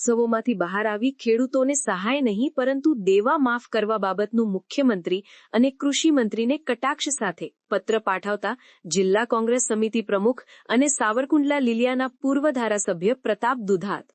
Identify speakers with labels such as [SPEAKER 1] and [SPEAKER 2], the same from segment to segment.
[SPEAKER 1] ઉત્સવોમાંથી બહાર આવી ખેડૂતોને સહાય નહીં, પરંતુ દેવા માફ કરવા બાબતનું મુખ્યમંત્રી અને કૃષિ મંત્રીને કટાક્ષ સાથે પત્ર પાઠવતા જિલ્લા કોંગ્રેસ સમિતિ પ્રમુખ અને સાવરકુંડલા લીલિયાના પૂર્વ ધારાસભ્ય પ્રતાપ દુધાત.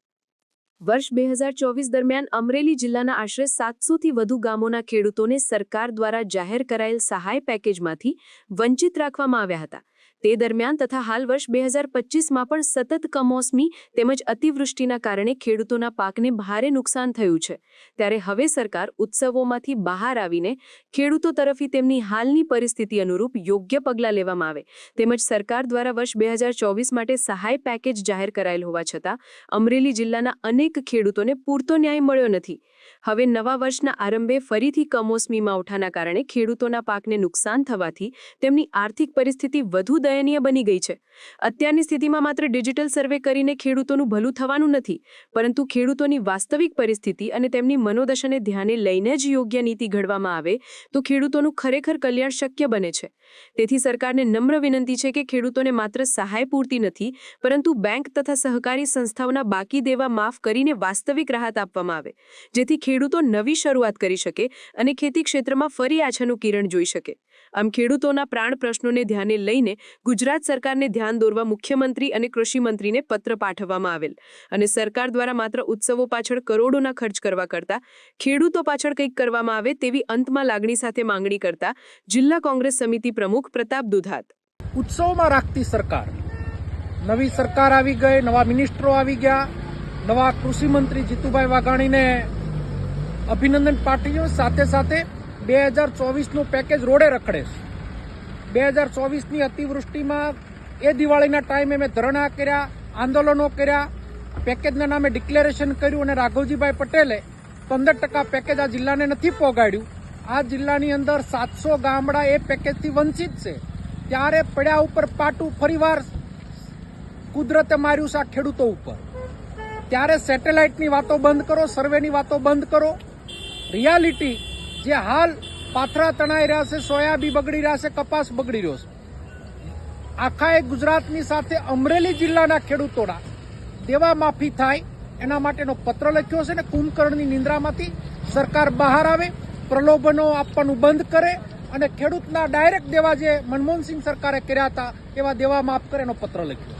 [SPEAKER 1] વર્ષ બે હજાર ચોવીસ દરમિયાન અમરેલી જિલ્લાના આશરે સાતસોથી વધુ ગામોના ખેડૂતોને સરકાર દ્વારા જાહેર કરાયેલ સહાય પેકેજમાંથી વંચિત રાખવામાં આવ્યા હતા. તે દરમિયાન તથા હાલ વર્ષ બે હજાર પચીસમાં પણ સતત કમોસમી તેમજ અતિવૃષ્ટિના કારણે ખેડૂતોના પાકને ભારે નુકસાન થયું છે. ત્યારે હવે સરકાર ઉત્સવોમાંથી બહાર આવીને ખેડૂતો તરફી તેમની હાલની પરિસ્થિતિ અનુરૂપ યોગ્ય પગલાં લેવામાં આવે. તેમજ સરકાર દ્વારા વર્ષ બે હજાર ચોવીસ માટે સહાય પેકેજ જાહેર કરાયેલ હોવા છતાં અમરેલી જિલ્લાના અનેક ખેડૂતોને પૂરતો ન્યાય મળ્યો નથી. હવે નવા વર્ષના આરંભે ફરીથી કમોસમીમાં ઉઠાના કારણે ખેડૂતોના પાકને નુકસાન થવાથી તેમની આર્થિક પરિસ્થિતિ વધુ દયનીય બની ગઈ છે. અત્યારની સ્થિતિમાં માત્ર ડિજિટલ સર્વે કરીને ખેડૂતોનું ભલું થવાનું નથી, પરંતુ ખેડૂતોની વાસ્તવિક પરિસ્થિતિ અને તેમની મનોદશાને ધ્યાને લઈને જ યોગ્ય નીતિ ઘડવામાં આવે, તો ખેડૂતોનું ખરેખર કલ્યાણ શક્ય બને છે. તેથી સરકારને નમ્ર વિનંતી છે કે ખેડૂતોને માત્ર સહાય પૂરતી નથી, પરંતુ બેંક તથા સહકારી સંસ્થાઓના બાકી દેવા માફ કરીને વાસ્તવિક રાહત આપવામાં આવે, જેથી ખેડૂતો નવી શરૂઆત કરી શકે અને ખેતી ક્ષેત્રમાં ફરી આછાનું કિરણ જોઈ શકે. આમ ખેડૂતોના પ્રાણ પ્રશ્નોને ધ્યાને લઈને ગુજરાત સરકારને ધ્યાન દોરવા મુખ્યમંત્રી અને કૃષિ મંત્રીને પત્ર પાઠવવામાં આવેલ અને સરકાર દ્વારા માત્ર ઉત્સવો પાછળ કરોડોના ખર્ચ કરવા કરતા, ખેડૂતો પાછળ કંઈક કરવામાં આવે તેવી અંતમાં લાગણી સાથે માંગણી કરતા જિલ્લા કોંગ્રેસ સમિતિ પ્રમુખ પ્રતાપ દુધાત.
[SPEAKER 2] ઉત્સવમાં રાખતી સરકાર. નવી સરકાર આવી ગઈ, નવા મિનિસ્ટરો આવી ગયા, નવા કૃષિ મંત્રી જીતુભાઈ વાઘાણીને અભિનંદન પાઠવ્યું સાથે સાથે બે હજાર ચોવીસનું પેકેજ રોડે રખડે છે. બે હજાર ચોવીસની અતિવૃષ્ટિમાં એ દિવાળીના ટાઈમે મેં ધરણા કર્યા, આંદોલનો કર્યા, પેકેજના નામે ડિક્લેરેશન કર્યું અને રાઘવજીભાઈ પટેલે પંદર ટકા પેકેજ આ જિલ્લાને નથી પોગાડ્યું. આ જિલ્લાની અંદર સાતસો ગામડા એ પેકેજથી વંચિત છે. ત્યારે પડ્યા ઉપર પાટું ફરીવાર કુદરતે માર્યું છે આ ખેડૂતો ઉપર. ત્યારે સેટેલાઇટની વાતો બંધ કરો સર્વેની વાતો બંધ કરો. રિયાલિટી જે હાલ પાથરા તણાઈ રહ્યા છે, સોયાબી બગડી રહ્યા છે, કપાસ બગડી રહ્યો છે. આખા એ ગુજરાતની સાથે અમરેલી જિલ્લાના ખેડૂતોના દેવા માફી થાય, એના માટેનો પત્ર લખ્યો છે ને કુંભકર્ણની નિંદ્રામાંથી સરકાર બહાર આવે, પ્રલોભનો આપવાનું બંધ કરે અને ખેડૂતના ડાયરેક્ટ દેવા જે મનમોહનસિંહ સરકારે કર્યા હતા, એવા દેવા માફ કરે એનો પત્ર લખ્યો.